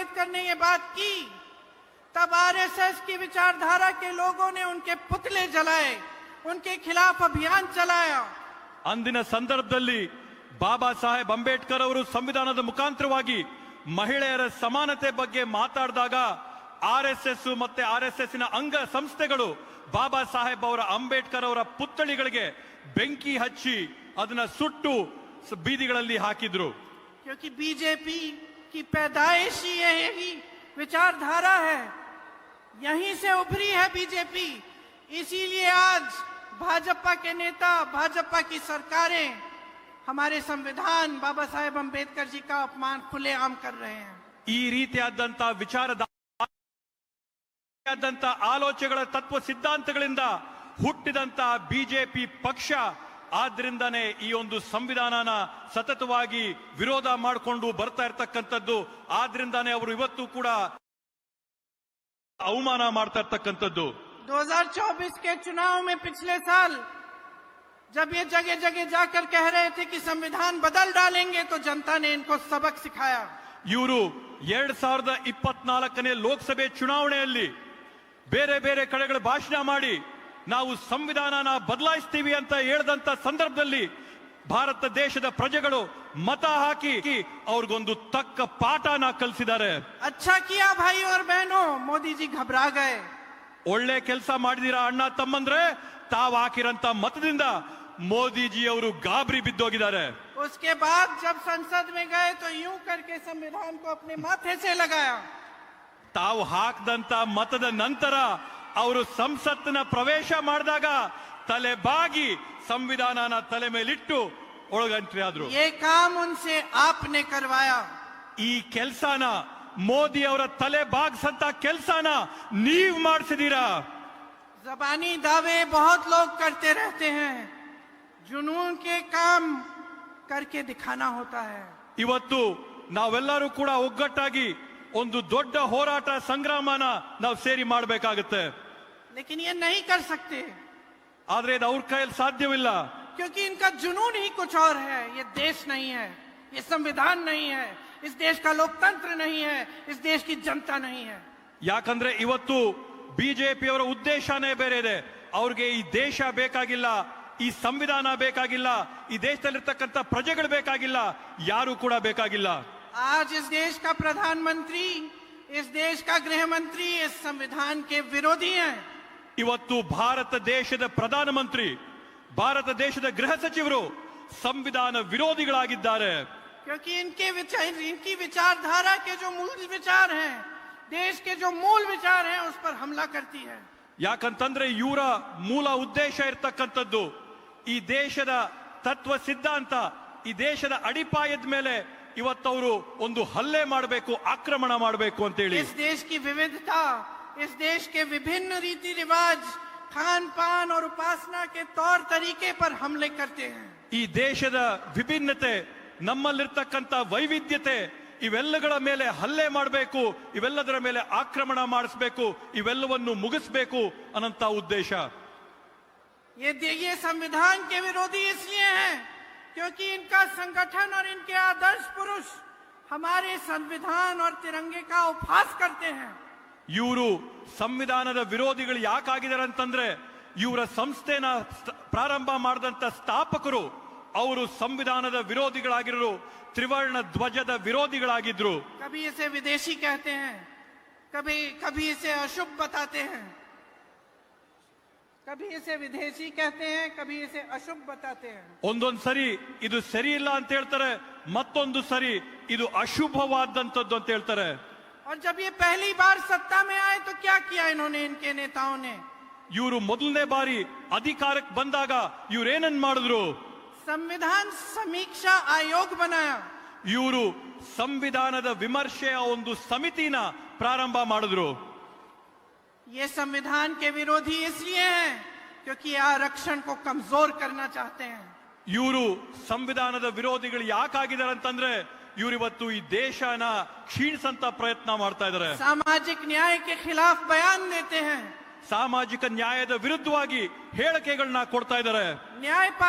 अंबेडकर ने ये बात की तब आरएसएस की विचारधारा के लोगों ने उनके पुतले जलाए उनके खिलाफ अभियान चलाया ಅಂದಿನ ಸಂದರ್ಭದಲ್ಲಿ ಬಾಬಾ ಸಾಹೇಬ್ ಅಂಬೇಡ್ಕರ್ ಅವರು ಸಂವಿಧಾನದ ಮುಖಾಂತರವಾಗಿ ಮಹಿಳೆಯರ ಸಮಾನತೆ ಬಗ್ಗೆ ಮಾತಾಡಿದಾಗ ಆರ್ ಎಸ್ ಎಸ್ ಮತ್ತೆ ಆರ್ ಎಸ್ ಎಸ್ ನ ಅಂಗ ಸಂಸ್ಥೆಗಳು ಬಾಬಾ ಸಾಹೇಬ್ ಅವರ ಅಂಬೇಡ್ಕರ್ ಅವರ ಪುತ್ಥಳಿಗಳಿಗೆ ಬೆಂಕಿ ಹಚ್ಚಿ ಅದನ್ನ ಸುಟ್ಟು ಸ- ಬೀದಿಗಳಲ್ಲಿ ಹಾಕಿದ್ರು क्योंकि बीजेपी की पैदाइश ही यही विचारधारा है यहीं से उभरी है बीजेपी इसीलिए आज भाजपा के नेता भाजपा की सरकारें हमारे संविधान बाबा साहेब अंबेडकर जी का अपमान खुलेआम कर रहे हैं ಈ ರೀತಿಯಾದಂತ ವಿಚಾರದ ಆದಂತ ಆಲೋಚನೆಗಳ ತತ್ವ ಸಿದ್ಧಾಂತಗಳಿಂದ ಹುಟ್ಟಿದಂತ ಬಿಜೆಪಿ ಪಕ್ಷ ಆದ್ರಿಂದಾನೇ ಈ ಒಂದು ಸಂವಿಧಾನನ ಸತತವಾಗಿ ವಿರೋಧ ಮಾಡಿಕೊಂಡು ಬರ್ತಾ ಇರ್ತಕ್ಕಂಥದ್ದು ಆದ್ರಿಂದಾನೇ ಅವರು ಇವತ್ತು ಕೂಡ ಅವಮಾನ ಮಾಡ್ತಾ ಇರ್ತಕ್ಕಂಥದ್ದು 2024 के चुनाव में पिछले साल जब ये जगह जगह जाकर कह रहे थे कि संविधान बदल डालेंगे तो जनता ने इनको सबक सिखाया ಇವರು ಎರಡ್ ಸಾವಿರದ ಇಪ್ಪತ್ನಾಲ್ಕನೇ ಲೋಕಸಭೆ ಚುನಾವಣೆಯಲ್ಲಿ ಬೇರೆ ಬೇರೆ ಕಡೆಗಳ ಭಾಷಣ ಮಾಡಿ ನಾವು ಸಂವಿಧಾನನ ಬದಲಾಯಿಸ್ತೀವಿ ಅಂತ ಹೇಳ್ದಂತ ಸಂದರ್ಭದಲ್ಲಿ ಭಾರತ ದೇಶದ ಪ್ರಜೆಗಳು ಮತ ಹಾಕಿ ಅವ್ರಿಗೊಂದು ತಕ್ಕ ಪಾಠನ ಕಲಿಸಿದ್ದಾರೆ अच्छा किया भाई और बहनों मोदी जी घबरा गए ಒಳ್ಳೆ ಕೆಲಸ ಮಾಡಿದೀರಾ ಅಣ್ಣ ತಮ್ಮಂದ್ರೆ ತಾವ್ ಹಾಕಿರಂತ ಮತದಿಂದ ಮೋದಿಜಿ ಅವರು ಗಾಬರಿ ಬಿದ್ದೋಗಿದ್ದಾರೆ उसके बाद जब संसद में गए तो यूं करके संविधान को अपने माथे से लगाया ತಾವು ಹಾಕದಂತ ಮತದ ನಂತರ ಅವರು ಸಂಸತ್ತಿನ ಪ್ರವೇಶ ಮಾಡಿದಾಗ ತಲೆ ಬಾಗಿ ಸಂವಿಧಾನನ ತಲೆ ಮೇಲಿಟ್ಟು ಒಳಗಂಟ್ರಿ ಆದ್ರು ये काम उनसे आपने करवाया ಈ ಕೆಲ್ಸನ ಮೋದಿ ಅವರ ತಲೆ ಬಾಗ್ಸಂತ ಕೆಲ್ಸನ ನೀವ್ ಮಾಡಿಸಿದೀರಾ जबानी दावे बहुत लोग करते रहते हैं जुनून के काम करके दिखाना होता है ಇವತ್ತು ನಾವೆಲ್ಲರೂ ಕೂಡ ಒಗ್ಗಟ್ಟಾಗಿ ಒಂದು ದೊಡ್ಡ ಹೋರಾಟ ಸಂಗ್ರಾಮನ ನಾವು ಸೇರಿ ಮಾಡಬೇಕಾಗುತ್ತೆ लेकिन ये नहीं कर सकते ಆದ್ರೆ ಇದು ಅವ್ರ ಕೈಯಲ್ಲಿ ಸಾಧ್ಯವಿಲ್ಲ क्योंकि इनका जुनून ही कुछ और है ये देश नहीं है ये संविधान नहीं है इस देश का लोकतंत्र नहीं है इस देश की जनता नहीं है ಯಾಕಂದ್ರೆ ಇವತ್ತು ಬಿಜೆಪಿಯವರ ಉದ್ದೇಶನೇ ಬೇರೆ ಇದೆ ಅವ್ರಿಗೆ ಈ ದೇಶ ಬೇಕಾಗಿಲ್ಲ ಈ ಸಂವಿಧಾನ ಬೇಕಾಗಿಲ್ಲ ಈ ದೇಶದಲ್ಲಿರ್ತಕ್ಕಂಥ ಪ್ರಜೆಗಳು ಬೇಕಾಗಿಲ್ಲ ಯಾರು ಕೂಡ ಬೇಕಾಗಿಲ್ಲ आज इस देश का प्रधानमंत्री इस देश का गृह मंत्री इस संविधान के विरोधी हैं ಇವತ್ತು ಭಾರತ ದೇಶದ ಪ್ರಧಾನಮಂತ್ರಿ ಭಾರತ ದೇಶದ ಗೃಹ ಸಚಿವರು ಸಂವಿಧಾನ ವಿರೋಧಿಗಳಾಗಿದ್ದಾರೆ क्योंकि इनके विचार इनकी विचारधारा के जो मूल विचार हैं देश के जो मूल विचार हैं उस पर हमला करती है ಯಾಕಂತಂದ್ರೆ ಇವರ ಮೂಲ ಉದ್ದೇಶ ಇರ್ತಕ್ಕಂಥದ್ದು ಈ ದೇಶದ ತತ್ವ ಸಿದ್ಧಾಂತ ಈ ದೇಶದ ಅಡಿಪಾಯದ ಮೇಲೆ ಇವತ್ತವರು ಒಂದು ಹಲ್ಲೆ ಮಾಡಬೇಕು ಆಕ್ರಮಣ ಮಾಡಬೇಕು ಅಂತೇಳಿ इस देश की विविधता इस देश के विभिन्न रीति रिवाज खान पान और उपासना के तौर तरीके पर हमले करते हैं ಈ ದೇಶದ ವಿಭಿನ್ನತೆ ನಮ್ಮಲ್ಲಿರ್ತಕ್ಕಂಥ ವೈವಿಧ್ಯತೆ ಇವೆಲ್ಲಗಳ ಮೇಲೆ ಹಲ್ಲೆ ಮಾಡಬೇಕು ಇವೆಲ್ಲದರ ಮೇಲೆ ಆಕ್ರಮಣ ಮಾಡಿಸ್ಬೇಕು ಇವೆಲ್ಲವನ್ನು ಮುಗಿಸ್ಬೇಕು ಅನ್ನಂತ ಉದ್ದೇಶ ये ये संविधान के विरोधी इसलिए हैं क्योंकि इनका संगठन और इनके आदर्श पुरुष हमारे संविधान और तिरंगे का उपहास करते हैं ಇವರು ಸಂವಿಧಾನದ ವಿರೋಧಿಗಳು ಯಾಕಾಗಿದ್ದಾರೆ ಅಂತಂದ್ರೆ ಇವರ ಸಂಸ್ಥೆನ ಸ್ಥ- ಪ್ರಾರಂಭ ಮಾಡಿದಂತ ಸ್ಥಾಪಕರು ಅವರು ಸಂವಿಧಾನದ ವಿರೋಧಿಗಳಾಗಿರೋ ತ್ರಿವರ್ಣ ಧ್ವಜದ ವಿರೋಧಿಗಳಾಗಿದ್ರು कभी इसे विदेशी कहते हैं कभी कभी इसे अशुभ बताते हैं कभी इसे विदेशी कहते हैं कभी इसे अशुभ बताते हैं ಒಂದೊಂದ್ ಸರಿ ಇದು ಸರಿ ಇಲ್ಲ ಅಂತ ಹೇಳ್ತಾರೆ ಮತ್ತೊಂದು ಸರಿ ಇದು ಅಶುಭವಾದಂತದ್ದು ಅಂತ ಹೇಳ್ತಾರೆ और जब ये पहली बार सत्ता में आए तो क्या किया इन्होंने इनके नेताओं ने ಇವರು ಮೊದಲನೇ ಬಾರಿ ಅಧಿಕಾರಕ್ಕೆ ಬಂದಾಗ ಇವ್ರೇನನ್ ಮಾಡಿದ್ರು संविधान समीक्षा आयोग बनाया ಇವರು ಸಂವಿಧಾನದ ವಿಮರ್ಶೆಯ ಒಂದು ಸಮಿತಿನ ಪ್ರಾರಂಭ ಮಾಡಿದ್ರು ये संविधान के विरोधी इसलिए हैं क्योंकि ये आरक्षण को कमजोर करना चाहते हैं ಇವರು ಸಂವಿಧಾನದ ವಿರೋಧಿಗಳು ಯಾಕಾಗಿದ್ದಾರೆ ಅಂತಂದ್ರೆ ಇವರಿವತ್ತು ಈ ದೇಶನ ಕ್ಷೀಣಿಸಂತ ಪ್ರಯತ್ನ ಮಾಡ್ತಾ ಇದ್ದಾರೆ सामाजिक न्याय के खिलाफ बयान देते हैं ಸಾಮಾಜಿಕ ನ್ಯಾಯದ ವಿರುದ್ಧವಾಗಿ ಹೇಳಿಕೆಗಳನ್ನ ಕೊಡ್ತಾ ಇದ್ದಾರೆ न्यायपालिका